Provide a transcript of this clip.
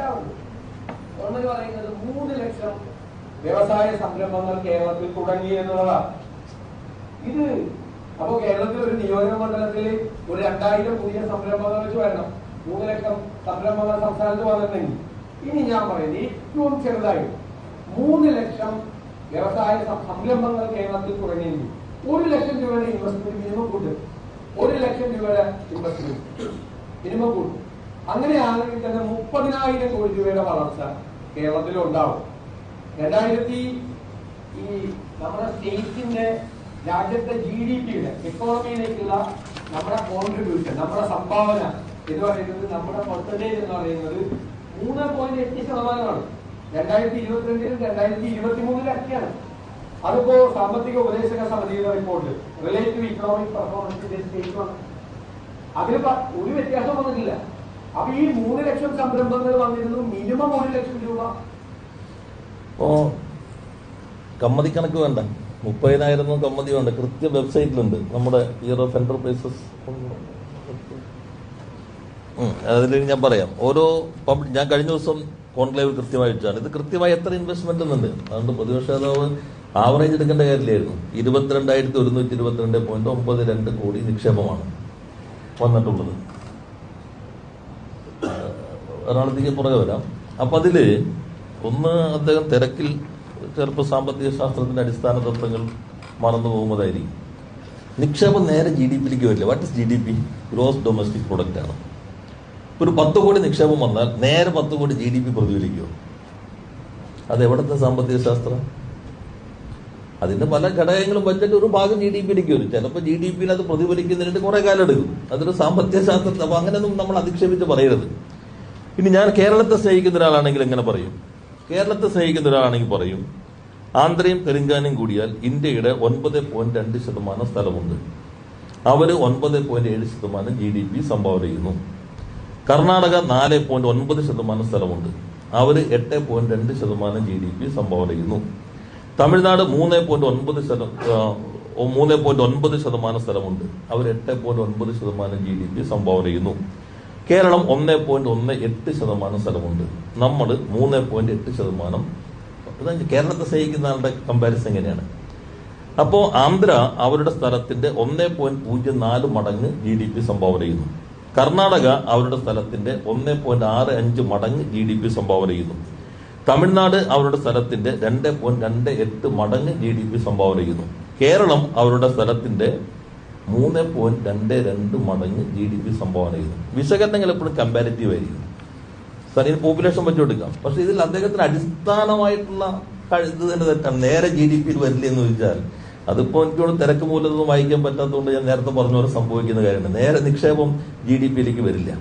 Government പറയുന്നത് മൂന്ന് ലക്ഷം വ്യവസായ സംരംഭങ്ങൾ കേരളത്തിൽ തുടങ്ങി എന്നുള്ളതാണ്. ഇത് അപ്പോൾ കേരളത്തിൽ ഒരു നിയോജക മണ്ഡലത്തിൽ ഒരു രണ്ടായിരം പുതിയ സംരംഭങ്ങൾ വെച്ച് വരണം. മൂന്ന് ലക്ഷം സംരംഭങ്ങൾ സംസ്ഥാനത്ത് വന്നിട്ടുണ്ടെങ്കിൽ. ഇനി ഞാൻ പറയുന്നത് ഏറ്റവും ചെറുതായി മൂന്ന് ലക്ഷം വ്യവസായ സംരംഭങ്ങൾ കേരളത്തിൽ തുടങ്ങിയെങ്കിൽ ഒരു ലക്ഷം രൂപയുടെ ഇൻവെസ്റ്റ്മെന്റ് മിനിമം കൂട്ടും. ഒരു ലക്ഷം രൂപയുടെ ഇൻവെസ്റ്റ്മെന്റ് മിനിമം കൂട്ടും. അങ്ങനെയാണെങ്കിൽ തന്നെ മുപ്പതിനായിരം കോടി രൂപയുടെ വളർച്ച കേരളത്തിൽ ഉണ്ടാവും രണ്ടായിരത്തി ഈ നമ്മുടെ സ്റ്റേറ്റിന്റെ രാജ്യത്തെ ജി ഡി പിയുടെ എക്കോണമിയിലേക്കുള്ള നമ്മുടെ കോൺട്രിബ്യൂഷൻ നമ്മുടെ സംഭാവന എന്ന് പറയുന്നത് നമ്മുടെ പെർസെന്റേജ് എന്ന് പറയുന്നത് മൂന്ന് പോയിന്റ് എട്ട് ശതമാനമാണ്. രണ്ടായിരത്തി ഇരുപത്തിരണ്ടിലും രണ്ടായിരത്തി ഇരുപത്തി മൂന്നിലും ഒക്കെയാണ് അതിപ്പോ സാമ്പത്തിക ഉപദേശക സമിതിയുടെ റിപ്പോർട്ട് റിലേറ്റീവ് ഇക്കണോമിക് പെർഫോമൻസിന്റെ സ്റ്റേറ്റ് അതിൽ പ- ഒരു വ്യത്യാസം വന്നിട്ടില്ല. അപ്പൊ ഈ മൂന്ന് ലക്ഷം സംരംഭങ്ങൾ വന്നിരുന്നു. മിനിമം ഒരു ലക്ഷം രൂപ. ഓ കമ്മതി കണക്ക് വേണ്ട. മുപ്പതിനായിരം കമ്മതി വേണ്ട. കൃത്യ വെബ്സൈറ്റിലുണ്ട്. നമ്മുടെ ഇയർ ഓഫ് എന്റർപ്രൈസസ് അതിൽ ഞാൻ പറയാം. ഓരോ പബ്ലിക് ഞാൻ കഴിഞ്ഞ ദിവസം കോൺക്ലേവ് കൃത്യമായിട്ടാണ് ഇത് കൃത്യമായി എത്ര ഇൻവെസ്റ്റ്മെന്റ് ഉണ്ട് അതുകൊണ്ട് പ്രതിപക്ഷ നേതാവ് ആവറേജ് എടുക്കേണ്ട കാര്യമില്ലായിരുന്നു. ഇരുപത്തിരണ്ടായിരത്തി ഒരുന്നൂറ്റി ഇരുപത്തിരണ്ട് പോയിന്റ് ഒമ്പത് രണ്ട് കോടി നിക്ഷേപമാണ് വന്നിട്ടുള്ളത്. എറണാകുളത്തേക്ക് പുറകെ വരാം. അപ്പൊ അതിൽ ഒന്ന് അദ്ദേഹം തിരക്കിൽ ചെറുപ്പ സാമ്പത്തിക ശാസ്ത്രത്തിന്റെ അടിസ്ഥാന തത്വങ്ങൾ മറന്നു പോകുന്നതായിരിക്കും. നിക്ഷേപം നേരെ ജി ഡി പിയിലേക്ക് വരില്ല. What is G D P gross domestic product ആണ്. ഒരു പത്ത് കോടി നിക്ഷേപം വന്നാൽ നേരെ പത്ത് കോടി ജി ഡി പി പ്രതിഫലിക്കുമോ അത് സാമ്പത്തിക ശാസ്ത്രം? അതിന്റെ പല ഘടകങ്ങളും ബജറ്റ് ഒരു ഭാഗം ജി ഡി പിയിലേക്ക് വരും. ചിലപ്പോൾ ജി ഡി പിയിൽ അത് പ്രതിഫലിക്കുന്നതിന് കുറെ കാലം എടുക്കും. അതൊരു സാമ്പത്തിക ശാസ്ത്രത്തെ അപ്പൊ അങ്ങനെയൊന്നും നമ്മൾ അധിക്ഷേപിച്ച് പറയരുത്. ഇനി ഞാൻ കേരളത്തെ സ്നേഹിക്കുന്ന ഒരാളാണെങ്കിൽ എങ്ങനെ പറയും? കേരളത്തെ സ്നേഹിക്കുന്ന ഒരാളാണെങ്കിൽ പറയും ആന്ധ്രയും തെലുങ്കാനയും കൂടിയാൽ ഇന്ത്യയുടെ ഒൻപത് പോയിന്റ് രണ്ട് ശതമാനം സ്ഥലമുണ്ട്. അവർ ഒൻപത് പോയിന്റ് ഏഴ് ശതമാനം ജി ഡി പി സംഭാവന ചെയ്യുന്നു. കർണാടക നാല് പോയിന്റ് ഒൻപത് ശതമാനം സ്ഥലമുണ്ട്. അവർ എട്ട് പോയിന്റ് രണ്ട് ശതമാനം ജി ഡി പി സംഭാവന ചെയ്യുന്നു. തമിഴ്നാട് മൂന്ന് പോയിന്റ് ഒൻപത് ശതം മൂന്ന് പോയിന്റ് ഒൻപത് ശതമാനം സ്ഥലമുണ്ട്. അവർ എട്ട് പോയിന്റ് ഒൻപത് ശതമാനം ജി ഡി പി സംഭാവന ചെയ്യുന്നു. കേരളം ഒന്ന് പോയിന്റ് ഒന്ന് എട്ട് ശതമാനം സ്ഥലമുണ്ട്. നമ്മൾ മൂന്ന് പോയിന്റ് എട്ട് ശതമാനം കേരളത്തെ സ്നേഹിക്കുന്ന ആളുടെ കമ്പാരിസൺ എങ്ങനെയാണ്? അപ്പോൾ ആന്ധ്ര അവരുടെ സ്ഥലത്തിന്റെ ഒന്ന് പോയിന്റ് പൂജ്യം നാല് മടങ്ങ് ജി ഡി പി സംഭാവന ചെയ്യുന്നു. കർണാടക അവരുടെ സ്ഥലത്തിന്റെ ഒന്ന് പോയിന്റ് ആറ് അഞ്ച് മടങ്ങ് ജി ഡി പി സംഭാവന ചെയ്യുന്നു. തമിഴ്നാട് അവരുടെ സ്ഥലത്തിന്റെ രണ്ട് പോയിന്റ് രണ്ട് എട്ട് മടങ്ങ് ജി ഡി പി സംഭാവന ചെയ്യുന്നു. കേരളം അവരുടെ സ്ഥലത്തിന്റെ മൂന്ന് പോയിന്റ് രണ്ട് രണ്ട് മടങ്ങ് ജി ഡി പി സംഭാവന ചെയ്യുന്നു. വിശകലനങ്ങൾ എപ്പോഴും കമ്പാരിറ്റീവ് ആയിരിക്കും. സാർ ഇത് പോപ്പുലേഷൻ വെച്ച് കൊടുക്കാം. പക്ഷെ ഇതിൽ അദ്ദേഹത്തിന് അടിസ്ഥാനമായിട്ടുള്ള ഇത് തന്നെ തെറ്റാണ്. നേരെ ജി ഡി പിയിൽ വരില്ല എന്ന് ചോദിച്ചാൽ അതിപ്പോ എനിക്കോട് തിരക്ക് മൂലമൊന്നും വായിക്കാൻ പറ്റാത്തതുകൊണ്ട് ഞാൻ നേരത്തെ പറഞ്ഞ സംഭവിക്കുന്ന കാര്യമാണ്. നേരെ നിക്ഷേപം ജി ഡി പിയിലേക്ക് വരില്ല.